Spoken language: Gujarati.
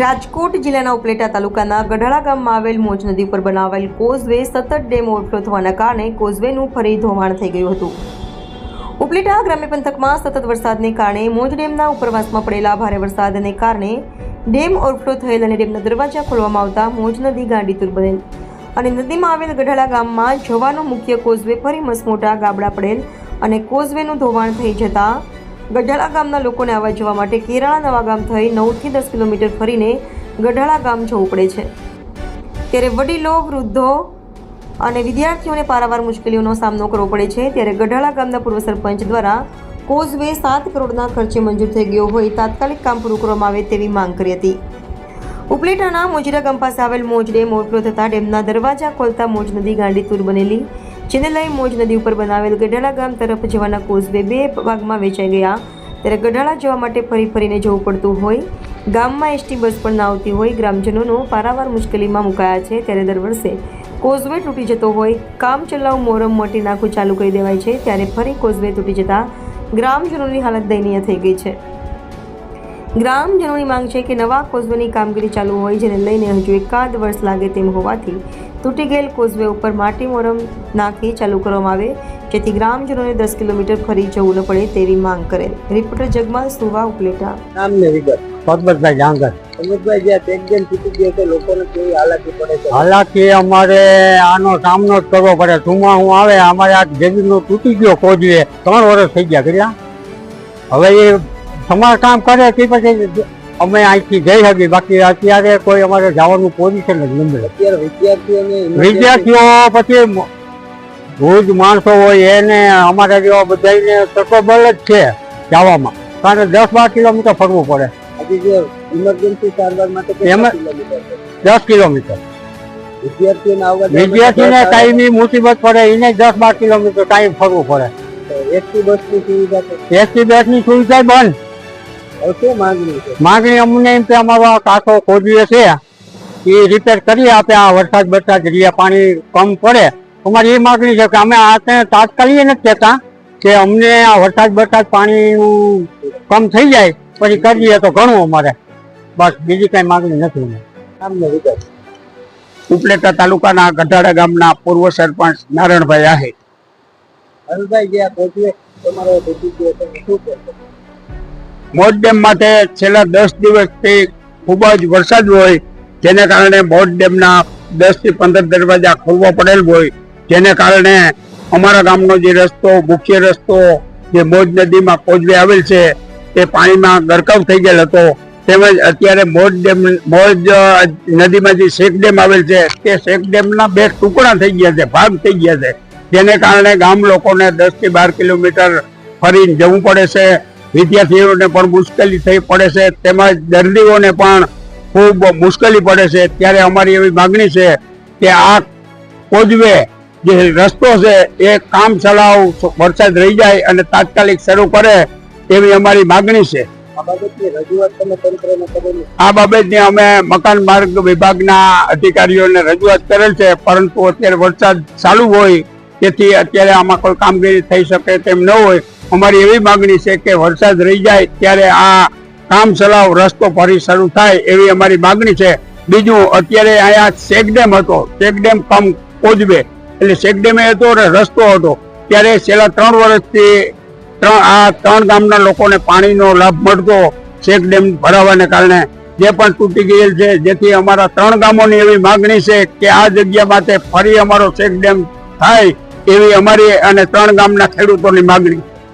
રાજકોટ જિલ્લાના ઉપલેટા તાલુકાના ગઢડા ગામમાં આવેલ મોજ નદી પર બનાવેલ કોઝવે સતત ડેમ ઓવરફ્લો થવાના કારણે કોઝવેનું ફરી ધોવાણ થઈ ગયું હતું. ઉપલેટા ગ્રામ્ય પંથકમાં સતત વરસાદને કારણે મોજ ડેમના ઉપરવાસમાં પડેલા ભારે વરસાદને કારણે ડેમ ઓવરફ્લો થયેલ અને ડેમના દરવાજા ખોલવામાં આવતા મોજ નદી ગાંડીતુર બનેલ. અને નદીમાં આવેલ ગઢાળા ગામમાં જવાનો મુખ્ય કોઝવે ફરી મસમોટા ગાબડા પડેલ અને કોઝવેનું ધોવાણ થઈ જતા ગઢાળા ગામના લોકોને આવવા જવા માટે કેરાળા નવા ગામ થઈ નવથી દસ કિલોમીટર ફરીને ગઢાળા ગામ જવું પડે છે. ત્યારે વડીલો, વૃદ્ધો અને વિદ્યાર્થીઓને પારાવાર મુશ્કેલીઓનો સામનો કરવો પડે છે. ત્યારે ગઢાળા ગામના પૂર્વ સરપંચ દ્વારા કોઝવે સાત કરોડના ખર્ચે મંજૂર થઈ ગયો હોય તાત્કાલિક કામ પૂરું કરવામાં આવે તેવી માંગ કરી હતી. ઉપલેટાના મોજરા ગામ પાસે આવેલ મોજ ડેમ ઓવરફ્લો થતાં ડેમના દરવાજા ખોલતા મોજ નદી ગાંડીતુર બનેલી. જેને લઈ મોજ નદી ઉપર બનાવેલ ગઢાળા ગામ તરફ જવાના કોઝવે બે ભાગમાં વેચાઈ ગયા. ત્યારે ગઢાળા જવા માટે ફરી ફરીને જવું પડતું હોય. ગામમાં એસટી બસ પણ ના આવતી હોય, ગ્રામજનોનો પારાવાર મુશ્કેલીમાં મુકાયા છે. ત્યારે દર વર્ષે કોઝવે તૂટી જતો હોય, કામ ચલાવ મોરમ મોટી નાખું ચાલુ કરી દેવાય છે. ત્યારે ફરી કોઝવે તૂટી જતા ગ્રામજનોની હાલત દયનીય થઈ ગઈ છે. ગ્રામજનોની માંગ છે કે નવા કોઝવેની કામગીરી ચાલુ હોય, જેને લઈને હજુ એકાદ વર્ષ લાગે તેમ હોવાથી તૂટી ગયેલ કોઝવે ઉપર માટી મોરમ નાખી ચાલુ કરવામાં આવે જેથી ગ્રામજનોને દસ કિલોમીટર ફરી જવું ન પડે તેવી માંગ કરેલ. રિપોર્ટર જગમાલ સુવા ઉપલેટા. નામ ને વિગત. પરબતભાઈ ડાંગર. ચેકડેમ તૂટી ગયો તો લોકોને કેવી હાલાકી પડે છે? હાલાકી અમારે આનો સામનો જ કરવો પડે. હું આવે અમારે આ જમીનનો તૂટી ગયો કોજવે ત્રણ વર્ષ થઈ ગયા કર્યા. હવે એ સમારકામ કરે તે પછી અમે અહીંથી જઈ શકીએ. બાકી અત્યારે કોઈ અમારે જવાનું પોઝિશન જ ન મળે અત્યારે વિદ્યાર્થીઓને વિદ્યાર્થીઓ પછી ભુજ માણસો હોય એને અમારે જેવા બધાને સકોબલ જ છે જવામાં. કારણ કે દસ બાર કિલોમીટર ફરવું પડે. હજી જે ઇમરજન્સી સારવાર માટે? દસ કિલોમીટર. વિદ્યાર્થીને કાયમી મુસીબત પડે એને દસ બાર કિલોમીટર ટાઈમ ફરવું પડે. એસટી બસની સુવિધા એસટી બસની સુવિધા બંધ. માંગણી માંગણી અમને એમ કે અમારો આ કાંઠો ખોદીએ છે. એ રિપેર કરી આપે આ વરસાદ બરસાદ રીયા પાણી કમ પડે. અમારી એ માંગણી છે કે અમે આ તાત્કાલિક નથી કહેતા કે અમને આ વરસાદ બરસાદ પાણીનું કમ થઈ જાય પછી કરીએ તો ઘણું અમારે. બસ બીજી કઈ માંગણી નથી ઉપલેટા તાલુકાના ગઢાડા ગામના પૂર્વ સરપંચ નારાયણભાઈ આહિર. હરુભાઈ જ્યાં પહોંચીએ તમારો શું મોજ ડેમ માટે છેલ્લા દસ દિવસથી ખૂબ જ વરસાદ હોય, જેને કારણે મોજ ડેમના દસથી પંદર દરવાજા ખોલવા પડેલ હોય, જેને કારણે અમારા ગામનો જે રસ્તો, મુખ્ય રસ્તો, જે મોજ નદીમાં કોજવે આવેલ છે તે પાણીમાં ગરકાવ થઈ ગયેલ હતો. તેમજ અત્યારે મોજ ડેમ મોજ નદીમાં જે શેખ ડેમ આવેલ છે, તે શેખ ડેમના બે ટુકડા થઈ ગયા છે, ભાગ થઈ ગયા છે. જેને કારણે ગામ લોકોને દસથી બાર કિલોમીટર ફરીને જવું પડે છે. વિદ્યાર્થીઓને પણ મુશ્કેલી થઈ પડે છે. તેમજ દર્દીઓને પણ ખૂબ મુશ્કેલી પડે છે. ત્યારે અમારી એવી માગણી છે કે આ કોજવે જે રસ્તો છે એ કામ ચલાવ વરસાદ રહી જાય અને તાત્કાલિક શરૂ કરે એવી અમારી માગણી છે. આ બાબતની અમે મકાન માર્ગ વિભાગના અધિકારીઓને રજૂઆત કરેલ છે. પરંતુ અત્યારે વરસાદ ચાલુ હોય તેથી અત્યારે આમાં કોઈ કામગીરી થઈ શકે તેમ ન હોય. અમારી એવી માગણી છે કે વરસાદ રહી જાય ત્યારે આ કામ ચલાવ રસ્તો ફરી શરૂ થાય એવી અમારી માગણી છે. બીજું, અત્યારે અહીંયા શેકડેમ હતો. શેકડેમ કમ કોજવે. એટલે શેકડેમે હતો અને રસ્તો હતો. ત્યારે છેલ્લા ત્રણ વર્ષથી ત્રણ, આ ત્રણ ગામના લોકોને પાણીનો લાભ મળતો શેકડેમ ભરાવાને કારણે. જે પણ તૂટી ગયેલ છે, જેથી અમારા ત્રણ ગામોની એવી માગણી છે કે આ જગ્યા માટે ફરી અમારો ડેમ થાય. એવી અમારી અને ત્રણ ગામના ખેડૂતોની માગણી.